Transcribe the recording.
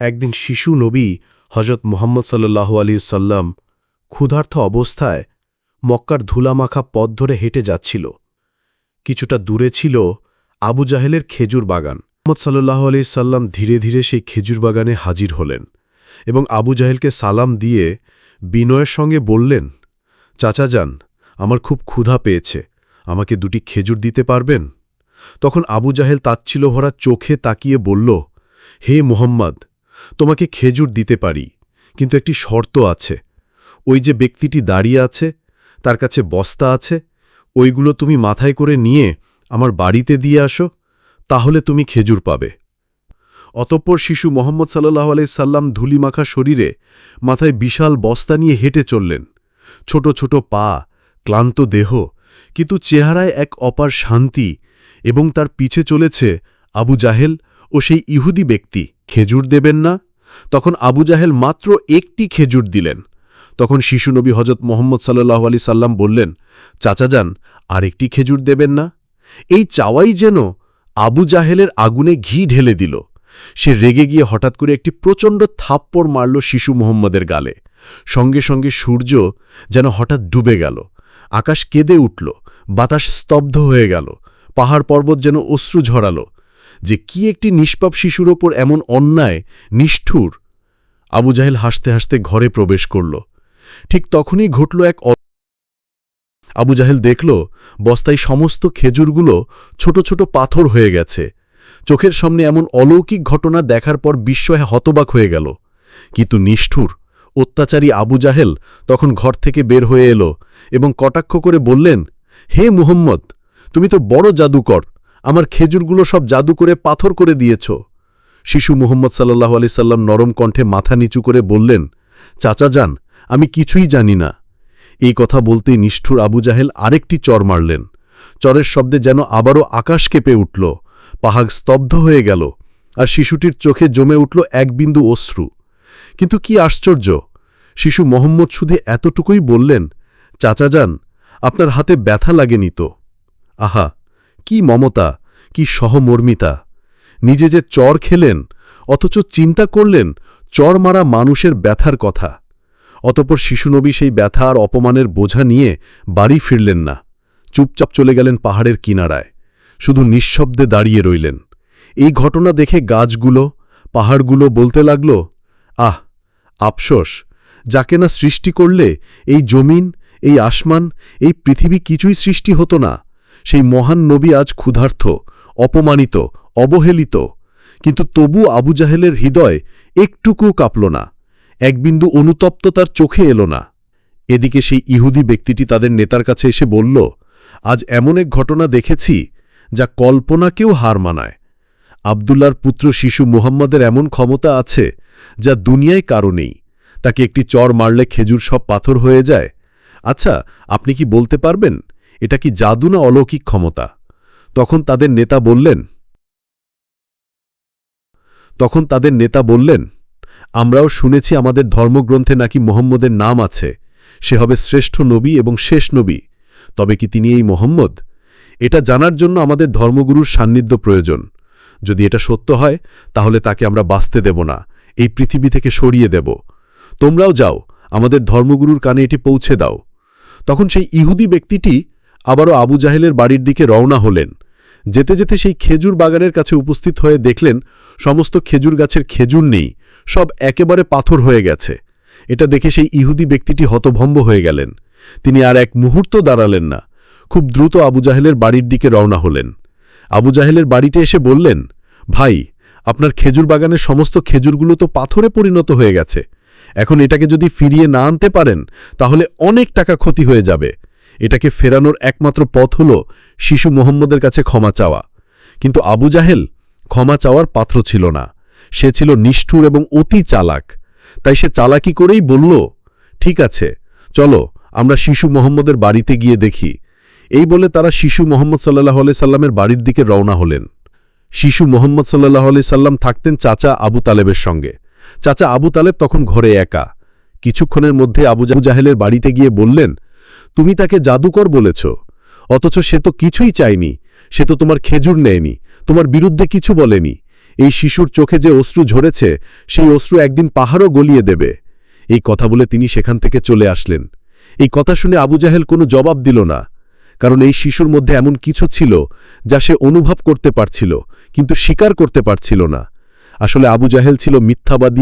একদিন শিশু নবী হজরত মোহাম্মদ সাল্লাল্লাহু আলী সাল্লাম ক্ষুধার্থ অবস্থায় মক্কার ধুলামাখা পথ ধরে হেঁটে যাচ্ছিল। কিছুটা দূরে ছিল আবু জাহেলের খেজুর বাগান। মোহাম্মদ সাল্লাল্লাহু আলি সাল্লাম ধীরে ধীরে সেই খেজুর বাগানে হাজির হলেন এবং আবু জাহেলকে সালাম দিয়ে বিনয়ের সঙ্গে বললেন, চাচা যান, আমার খুব ক্ষুধা পেয়েছে, আমাকে দুটি খেজুর দিতে পারবেন? তখন আবু জাহেল তাচ্ছিল ভরা চোখে তাকিয়ে বলল, হে মোহাম্মদ তোমাকে খেজুর দিতে পারি, কিন্তু একটি শর্ত আছে। ওই যে ব্যক্তিটি দাঁড়িয়ে আছে, তার কাছে বস্তা আছে, ওইগুলো তুমি মাথায় করে নিয়ে আমার বাড়িতে দিয়ে আসো, তাহলে তুমি খেজুর পাবে। অতঃপর শিশু মোহাম্মদ সাল্লাহ সাল্লাম ধুলিমাখা শরীরে মাথায় বিশাল বস্তা নিয়ে হেঁটে চললেন। ছোট ছোট পা, ক্লান্ত দেহ, কিন্তু চেহারায় এক অপার শান্তি এবং তার পিছে চলেছে আবু জাহেল ও সেই ইহুদি ব্যক্তি। খেজুর দেবেন না। তখন আবু জাহেল মাত্র একটি খেজুর দিলেন। তখন শিশুনবী হজরত মোহাম্মদ সাল্লাহ আলি সাল্লাম বললেন, চাচা যান, আরেকটি খেজুর দেবেন না? এই চাওয়াই যেন আবু জাহেলের আগুনে ঘি ঢেলে দিল। সে রেগে গিয়ে হঠাৎ করে একটি প্রচণ্ড থাপ্পড় মারল শিশু মোহাম্মদের গালে। সঙ্গে সঙ্গে সূর্য যেন হঠাৎ ডুবে গেল। আকাশ কেঁদে উঠল, বাতাস স্তব্ধ হয়ে গেল। পাহাড় পর্বত যেন অশ্রু ঝরাল। যে কি একটি নিষ্পাপ শিশুর ওপর এমন অন্যায়, নিষ্ঠুর? আবু জাহেল হাসতে হাসতে ঘরে প্রবেশ করল। ঠিক তখনই ঘটল এক আবু জাহেল দেখল, বস্তায় সমস্ত খেজুরগুলো ছোট ছোট পাথর হয়ে গেছে। চোখের সামনে এমন অলৌকিক ঘটনা দেখার পর বিস্ময়ে হতবাক হয়ে গেল। কিন্তু নিষ্ঠুর, অত্যাচারী আবু জাহেল তখন ঘর থেকে বের হয়ে এলো এবং কটাক্ষ করে বললেন, হে মুহম্মদ, তুমি তো বড় জাদুকর। আমার খেজুরগুলো সব জাদু করে পাথর করে দিয়েছ। শিশু মুহম্মদ সাল্লাহ আলি সাল্লাম নরম কণ্ঠে মাথা নিচু করে বললেন, চাচা যান, আমি কিছুই জানি না। এই কথা বলতেই নিষ্ঠুর আবু জাহেল আরেকটি চর মারলেন। চরের শব্দে যেন আবারও আকাশ কেঁপে উঠল, পাহাগ স্তব্ধ হয়ে গেল, আর শিশুটির চোখে জমে উঠল এক বিন্দু অশ্রু। কিন্তু কি আশ্চর্য, শিশু মোহাম্মদ শুধু এতটুকুই বললেন, চাচা যান, আপনার হাতে ব্যথা লাগেনি তো। আহা, কি মমতা! কি সহমর্মিতা? নিজে যে চর খেলেন, অথচ চিন্তা করলেন চর মারা মানুষের ব্যথার কথা। অতপর শিশুনবী সেই ব্যথা আর অপমানের বোঝা নিয়ে বাড়ি ফিরলেন না। চুপচাপ চলে গেলেন পাহাড়ের কিনারায়। শুধু নিঃশব্দে দাঁড়িয়ে রইলেন। এই ঘটনা দেখে গাছগুলো, পাহাড়গুলো বলতে লাগল, আহ, আফসোস, যাকে না সৃষ্টি করলে এই জমিন, এই আসমান, এই পৃথিবী কিছুই সৃষ্টি হতো না। সেই মহান নবী আজ ক্ষুধার্থ অপমানিত, অবহেলিত। কিন্তু তবু আবু জাহেলের হৃদয় একটুকু কাঁপল না। এক বিন্দু অনুতপ্ত তার চোখে এলো না। এদিকে সেই ইহুদি ব্যক্তিটি তাদের নেতার কাছে এসে বলল, আজ এমন এক ঘটনা দেখেছি যা কল্পনাকেও হার মানায়। আবদুল্লার পুত্র শিশু মুহাম্মদের এমন ক্ষমতা আছে যা দুনিয়ায় কারও নেই। তাকে একটি চর মারলে খেজুর সব পাথর হয়ে যায়। আচ্ছা আপনি কি বলতে পারবেন? এটা কি জাদু না অলৌকিক ক্ষমতা? তখন তাদের নেতা বললেন, তখন তাদের নেতা বললেন, আমরাও শুনেছি আমাদের ধর্মগ্রন্থে নাকি মোহাম্মদের নাম আছে। সে হবে শ্রেষ্ঠ নবী এবং শেষ নবী। তবে কি তিনি এই মোহাম্মদ? এটা জানার জন্য আমাদের ধর্মগুরুর সান্নিধ্য প্রয়োজন। যদি এটা সত্য হয়, তাহলে তাকে আমরা বাঁচতে দেব না। এই পৃথিবী থেকে সরিয়ে দেব। তোমরাও যাও, আমাদের ধর্মগুরুর কানে এটি পৌঁছে দাও। তখন সেই ইহুদি ব্যক্তিটি আবারও আবু জাহেলের বাড়ির দিকে রওনা হলেন। যেতে যেতে সেই খেজুর বাগানের কাছে উপস্থিত হয়ে দেখলেন, সমস্ত খেজুর গাছের খেজুর নেই, সব একেবারে পাথর হয়ে গেছে। এটা দেখে সেই ইহুদি ব্যক্তিটি হতভম্ব হয়ে গেলেন। তিনি আর এক মুহূর্ত দাঁড়ালেন না। খুব দ্রুত আবু জাহেলের বাড়ির দিকে রওনা হলেন। আবু জাহেলের বাড়িতে এসে বললেন, ভাই, আপনার খেজুর বাগানের সমস্ত খেজুরগুলো তো পাথরে পরিণত হয়ে গেছে। এখন এটাকে যদি ফিরিয়ে না আনতে পারেন, তাহলে অনেক টাকা ক্ষতি হয়ে যাবে। এটাকে ফেরানোর একমাত্র পথ হল শিশু মোহাম্মদের কাছে ক্ষমা চাওয়া। কিন্তু আবু জাহেল ক্ষমা চাওয়ার পাত্র ছিল না। সে ছিল নিষ্ঠুর এবং অতি চালাক। তাই সে চালাকি করেই বলল, ঠিক আছে, চলো আমরা শিশু মোহাম্মদের বাড়িতে গিয়ে দেখি। এই বলে তারা শিশু মোহাম্মদ সাল্লাহ আলি সাল্লামের বাড়ির দিকে রওনা হলেন। শিশু মোহাম্মদ সাল্লাহ আলি সাল্লাম থাকতেন চাচা আবু তালেবের সঙ্গে। চাচা আবু তালেব তখন ঘরে একা। কিছুক্ষণের মধ্যে আবু জাহু জাহেলের বাড়িতে গিয়ে বললেন তুমি তাকে জাদুকর বলেছ। অথচ সে তো কিছুই চায়নি। সে তো তোমার খেজুর নেয়নি, তোমার বিরুদ্ধে কিছু বলেনি। এই শিশুর চোখে যে অশ্রু ঝরেছে, সেই অশ্রু একদিন পাহাড়ও গলিয়ে দেবে। এই কথা বলে তিনি সেখান থেকে চলে আসলেন। এই কথা শুনে আবু জাহেল কোনো জবাব দিল না। কারণ এই শিশুর মধ্যে এমন কিছু ছিল, যা সে অনুভব করতে পারছিল, কিন্তু স্বীকার করতে পারছিল না। আসলে আবু জাহেল ছিল মিথ্যাবাদী